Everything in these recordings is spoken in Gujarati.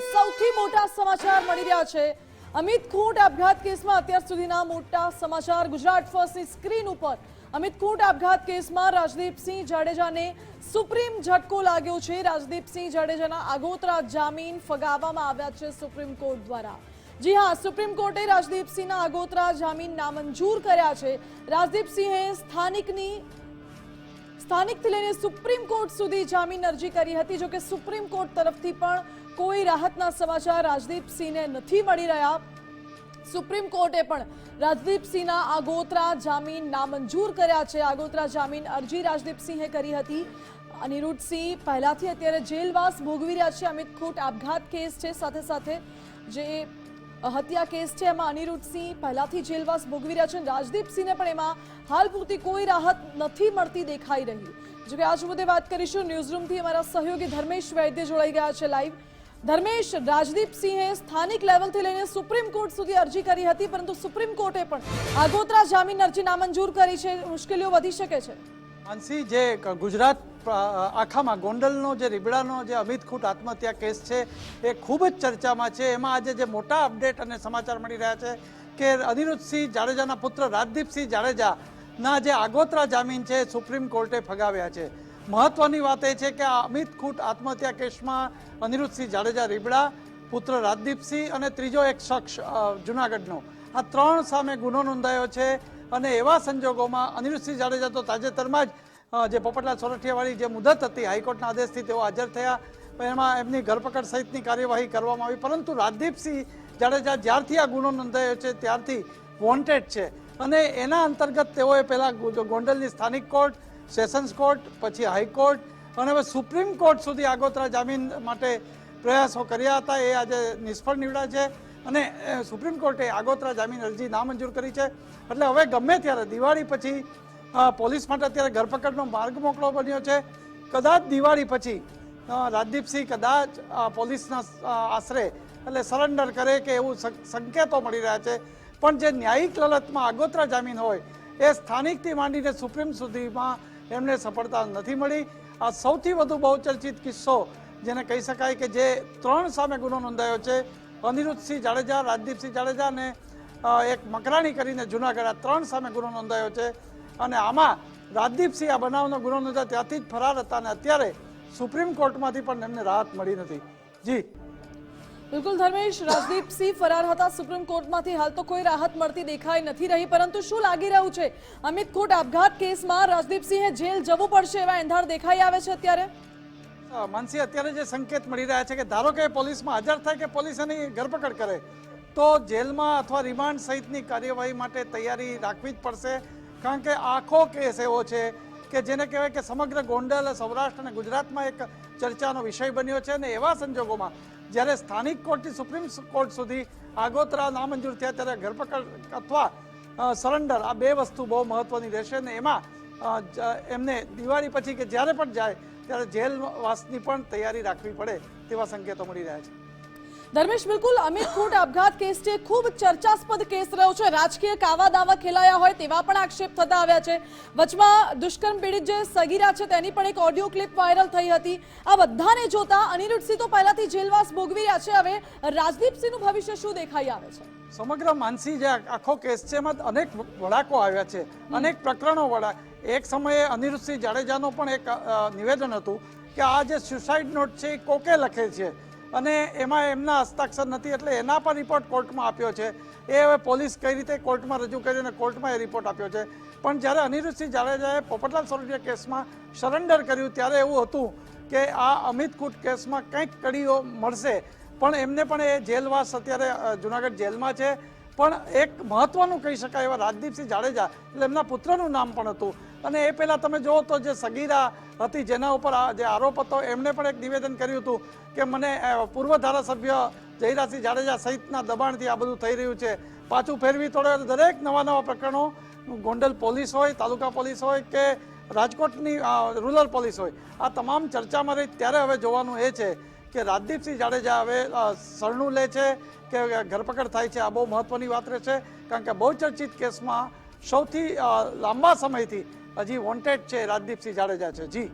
સૌથી મોટા સમાચાર મળી રહ્યા છે. અમિત ખૂંટ આપઘાત કેસમાં અત્યાર સુધીના મોટા સમાચાર ગુજરાત ફર્સ્ટની સ્ક્રીન ઉપર. અમિત ખૂંટ આપઘાત કેસમાં રાજદીપસિંહ જાડેજાને સુપ્રીમ ઝટકો લાગ્યો છે. રાજદીપસિંહ જાડેજાના આગોતરા જામીન ફગાવવામાં આવ્યા છે સુપ્રીમ કોર્ટ દ્વારા. જી હા, સુપ્રીમ કોર્ટે રાજદીપસિંહના આગોતરા જામીન નામંજૂર કર્યા છે. રાજદીપસિંહે સ્થાનિકની, સ્થાનિકથી લઈને સુપ્રીમ કોર્ટ સુધી જામીન અરજી કરી હતી, જોકે સુપ્રીમ કોર્ટ તરફથી પણ કોઈ રાહતના સમાચાર રાજદીપસિંહને નથી મળી રહ્યા. સુપ્રીમ કોર્ટે પણ રાજદીપસિંહના આગોતરા જામીન નામંજૂર કર્યા છે. આગોતરા જામીન અરજી રાજદીપસિંહે કરી હતી. અનિરુદ્ધસિંહ પહેલાથી અત્યારે જેલવાસ ભોગવી રહ્યા છે. અમિત ખૂટ આપઘાત કેસ છે. સાથે સાથે જે હત્યા કેસ છે, એમાં અનિરુદ્ધસિંહ પહેલાથી જેલવાસ ભોગવી રહ્યા છે. અને રાજદીપસિંહને પણ એમાં હાલ પૂરતી કોઈ રાહત નથી મળતી દેખાઈ રહી. જોકે આજ મુદ્દે વાત કરીશું. ન્યૂઝરૂમથી અમારા સહયોગી ધર્મેશ વૈદ્ય જોડાઈ ગયા છે. લાઈવ ધર્મેશ રાજદીપસિંહે સ્થાનિક લેવલથી લઈને સુપ્રીમ કોર્ટ સુધી અરજી કરી હતી, પરંતુ સુપ્રીમ કોર્ટે પણ આગોતરા જામીન અરજી નામંજૂર કરી છે. મુશ્કેલીઓ વધી શકે છે. માનસી, જે ગુજરાત આખામાં ગોંડલનો જે રીબડાનો જે અમિત ખૂટ આત્મહત્યા કેસ છે, એ ખૂબ જ ચર્ચામાં છે. એમાં આજે જે મોટા અપડેટ અને સમાચાર મળી રહ્યા છે કે અનિરુદ્ધસિંહ જાડેજાના પુત્ર રાજદીપસિંહ જાડેજાના જે આગોતરા જામીન છે, સુપ્રીમ કોર્ટે ફગાવ્યા છે. મહત્વની વાત એ છે કે આ અમિત ખૂટ આત્મહત્યા કેસમાં અનિરુદ્ધસિંહ જાડેજા રીબડા, પુત્ર રાજદીપસિંહ અને ત્રીજો એક શખ્સ જુનાગઢનો. આ ત્રણ સામે ગુનો નોંધાયો છે અને એવા સંજોગોમાં અનિરુદ્ધસિંહ જાડેજા તો તાજેતરમાં જ જે પોપટલાલ સોરઠિયાવાળી જે મુદત હતી હાઈકોર્ટના આદેશથી તેઓ હાજર થયા. એમાં એમની ધરપકડ સહિતની કાર્યવાહી કરવામાં આવી. પરંતુ રાજદીપસિંહ જાડેજા જ્યારથી આ ગુનો નોંધાયો છે ત્યારથી વોન્ટેડ છે. અને એના અંતર્ગત તેઓએ પહેલાં ગોંડલની સ્થાનિક કોર્ટ સેશન્સ કોર્ટ, પછી હાઈકોર્ટ અને હવે સુપ્રીમ કોર્ટ સુધી આગોતરા જામીન માટે પ્રયાસો કર્યા હતા. એ આજે નિષ્ફળ નીવડ્યા છે અને સુપ્રીમ કોર્ટે આગોતરા જામીન અરજી નામંજૂર કરી છે. એટલે હવે ગમે ત્યારે દિવાળી પછી પોલીસ માટે અત્યારે ધરપકડનો માર્ગ મોકળો બન્યો છે. કદાચ દિવાળી પછી રાજદીપસિંહ કદાચ પોલીસના આશરે એટલે સરેન્ડર કરે કે એવું સંકેતો મળી રહ્યા છે. પણ જે ન્યાયિક લલતમાં આગોતરા જામીન હોય એ સ્થાનિકથી માંડીને સુપ્રીમ સુધીમાં એમને સફળતા નથી મળી. આ સૌથી વધુ બહુચર્ચિત કિસ્સો, જેને કહી શકાય કે જે ત્રણ સામે ગુનો નોંધાયો છે, અનિરુદ્ધસિંહ જાડેજા, રાજદીપસિંહ જાડેજા અને એક મકરાણી કરીને જુનાગઢ આ ત્રણ સામે ગુનો નોંધાયો છે. અને આમાં રાજદીપસિંહ આ બનાવનો ગુનો નોંધાયો ત્યાંથી જ ફરાર હતા અને અત્યારે સુપ્રીમ કોર્ટમાંથી પણ એમને રાહત મળી નથી. જી. બિલકુલ ધર્મેશ રાજદીપસિંહ ફરાર હતા. સુપ્રીમ કોર્ટમાંથી હાલ તો કોઈ રાહત મળતી દેખાઈ નથી રહી, પરંતુ શું લાગી રહ્યું છે? અમિત ખૂટ આપઘાત કેસમાં રાજદીપસિંહે જેલ જવું પડશે એવા એંધાણ દેખાઈ આવે છે અત્યારે? માનસી, અત્યારે જે સંકેત મળી રહ્યા છે કે ધારો કે પોલીસમાં હાજર થાય કે પોલીસ એની ધરપકડ કરે, તો જેલમાં અથવા રિમાન્ડ સહિતની કાર્યવાહી માટે તૈયારી રાખવી જ પડશે, કારણ કે આખો કેસ એવો છે કે જેને કહેવાય કે સમગ્ર ગોંડલ સૌરાષ્ટ્ર અને ગુજરાતમાં એક ચર્ચાનો વિષય બન્યો છે અને એવા સંજોગોમાં જ્યારે સ્થાનિક કોર્ટથી સુપ્રીમ કોર્ટ સુધી આગોતરા નામંજૂર થયા ત્યારે ધરપકડ અથવા સરેન્ડર આ બે વસ્તુ બહુ મહત્વની રહેશે અને એમાં એમને દિવાળી પછી કે જ્યારે પણ જાય ત્યારે જેલવાસની પણ તૈયારી રાખવી પડે તેવા સંકેતો મળી રહ્યા છે. ધર્મેશ બિલકુલ. અમિત ખૂટ આપઘાત કેસ છે. ખૂબ ચર્ચાસ્પદ કેસ રહ્યો છે. રાજકીય કાવા દાવા ખેલાયા હોય તેવા પણ આક્ષેપ થતા આવ્યા છે. વચમાં દુષ્કર્મ પીડિત જે સગીરા છે તેની પણ એક ઓડિયો ક્લિપ વાયરલ થઈ હતી. આ બધાને જોતા અનિરુદ્ધસિંહ તો પહેલાથી જેલવાસ ભોગવી રહ્યા છે. હવે રાજદીપસિંહનું ભવિષ્ય શું દેખાઈ આવે છે? સમગ્ર માનસી જે આખો કેસ છે એમાં અનેક વળાકો આવ્યા છે. અનેક પ્રકરણો વળા એક સમયે અનિરુદ્ધસિંહ જાડેજાનો પણ એક નિવેદન હતું કે આ જે સુસાઇડ નોટ છે એ કોકે લખે છે? અને એમાં એમના હસ્તાક્ષર નથી, એટલે એના પણ રિપોર્ટ કોર્ટમાં આપ્યો છે. એ હવે પોલીસ કઈ રીતે કોર્ટમાં રજૂ કરી અને કોર્ટમાં એ રિપોર્ટ આપ્યો છે. પણ જ્યારે અનિરુદ્ધસિંહ જાડેજાએ પોપટલાલ સોરઠિયા કેસમાં સરેન્ડર કર્યું, ત્યારે એવું હતું કે આ અમિત કૂટ કેસમાં કંઈક કડીઓ મળશે. પણ એમને પણ એ જેલવાસ અત્યારે જુનાગઢ જેલમાં છે. પણ એક મહત્વનું કહી શકાય એવા રાજદીપસિંહ જાડેજા, એટલે એમના પુત્રનું નામ પણ હતું. અને એ પહેલાં તમે જુઓ તો જે સગીરા હતી, જેના ઉપર જે આરોપ હતો, એમણે પણ એક નિવેદન કર્યું હતું કે મને પૂર્વ ધારાસભ્ય જયરાજસિંહ જાડેજા સહિતના દબાણથી આ બધું થઈ રહ્યું છે. પાછું ફેરવી તોડે દરેક નવા નવા પ્રકરણો, ગોંડલ પોલીસ હોય, તાલુકા પોલીસ હોય કે રાજકોટની રૂરલ પોલીસ હોય, આ તમામ ચર્ચામાં રહી, ત્યારે હવે જોવાનું એ છે કે રાજદીપસિંહ જાડેજા હવે શરણું લે છે કે ધરપકડ થાય છે આ બહુ મહત્વની વાત રહેશે કારણ કે બહુ ચર્ચિત કેસમાં સૌથી લાંબા સમયથી હજી વોન્ટેડ છે રાજદીપસિંહ જાડેજા છે. જી.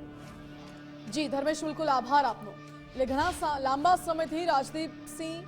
જી, ધર્મેશ, બિલકુલ આભાર આપનો. એટલે ઘણા લાંબા સમયથી રાજદીપસિંહ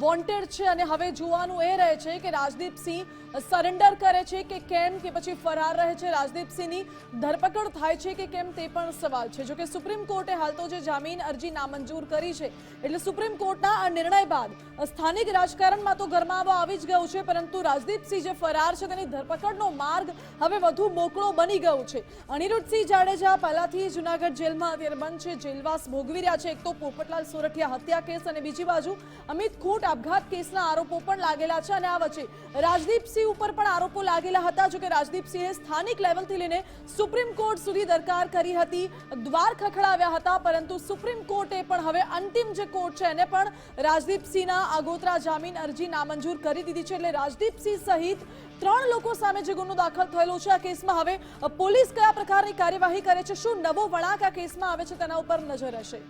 વોન્ટેડ છે અને હવે જોવાનું એ રહે છે કે રાજદીપસિંહ સરેન્ડર કરે છે કે કેમ કે પછી ફરાર રહે છે. રાજદીપસિંહની ધરપકડ થાય છે કે કેમ તે પણ સવાલ છે. જોકે સુપ્રીમ કોર્ટે હાલ તો જે જામીન અરજી નામંજૂર કરી છે, એટલે સુપ્રીમ કોર્ટના આ નિર્ણય બાદ સ્થાનિક રાજકારણમાં તો ગરમાવો આવી જ ગયું છે, પરંતુ રાજદીપસિંહ જે ફરાર છે તેની ધરપકડનો માર્ગ હવે વધુ મોકળો બની ગયો છે. અનિરુદ્ધસિંહ જાડેજા પહેલાથી જુનાગઢ જેલમાં અત્યારે બંધ છે. જેલવાસ ભોગવી રહ્યા છે. એક તો પોપટલાલ સોરઠિયા હત્યા કેસ અને બીજી બાજુ અમિત ખૂટ આપઘાત કેસના આરોપો પણ લાગેલા છે અને આ વચ્ચે રાજદીપસિંહ ઉપર પણ આરોપો લાગેલા હતા. જોકે રાજદીપસિંહે સ્થાનિક લેવલથી લઈને સુપ્રીમ કોર્ટ સુધી દરકાર કરી હતી. દ્વાર ખખડાવ્યા હતા, પરંતુ સુપ્રીમ કોર્ટે પણ હવે અંતિમ જે કોર્ટ છે એને પણ રાજદીપસિંહના આગોતરા જામીન અરજી નામંજૂર કરી દીધી છે. એટલે રાજદીપસિંહ સહિત ત્રણ લોકો સામે જે ગુનો દાખલ થયેલો છે, આ કેસમાં હવે પોલીસ કયા પ્રકારની કાર્યવાહી કરે છે, શું નવો વળાંક આ કેસમાં આવે છે તેના ઉપર નજર હશે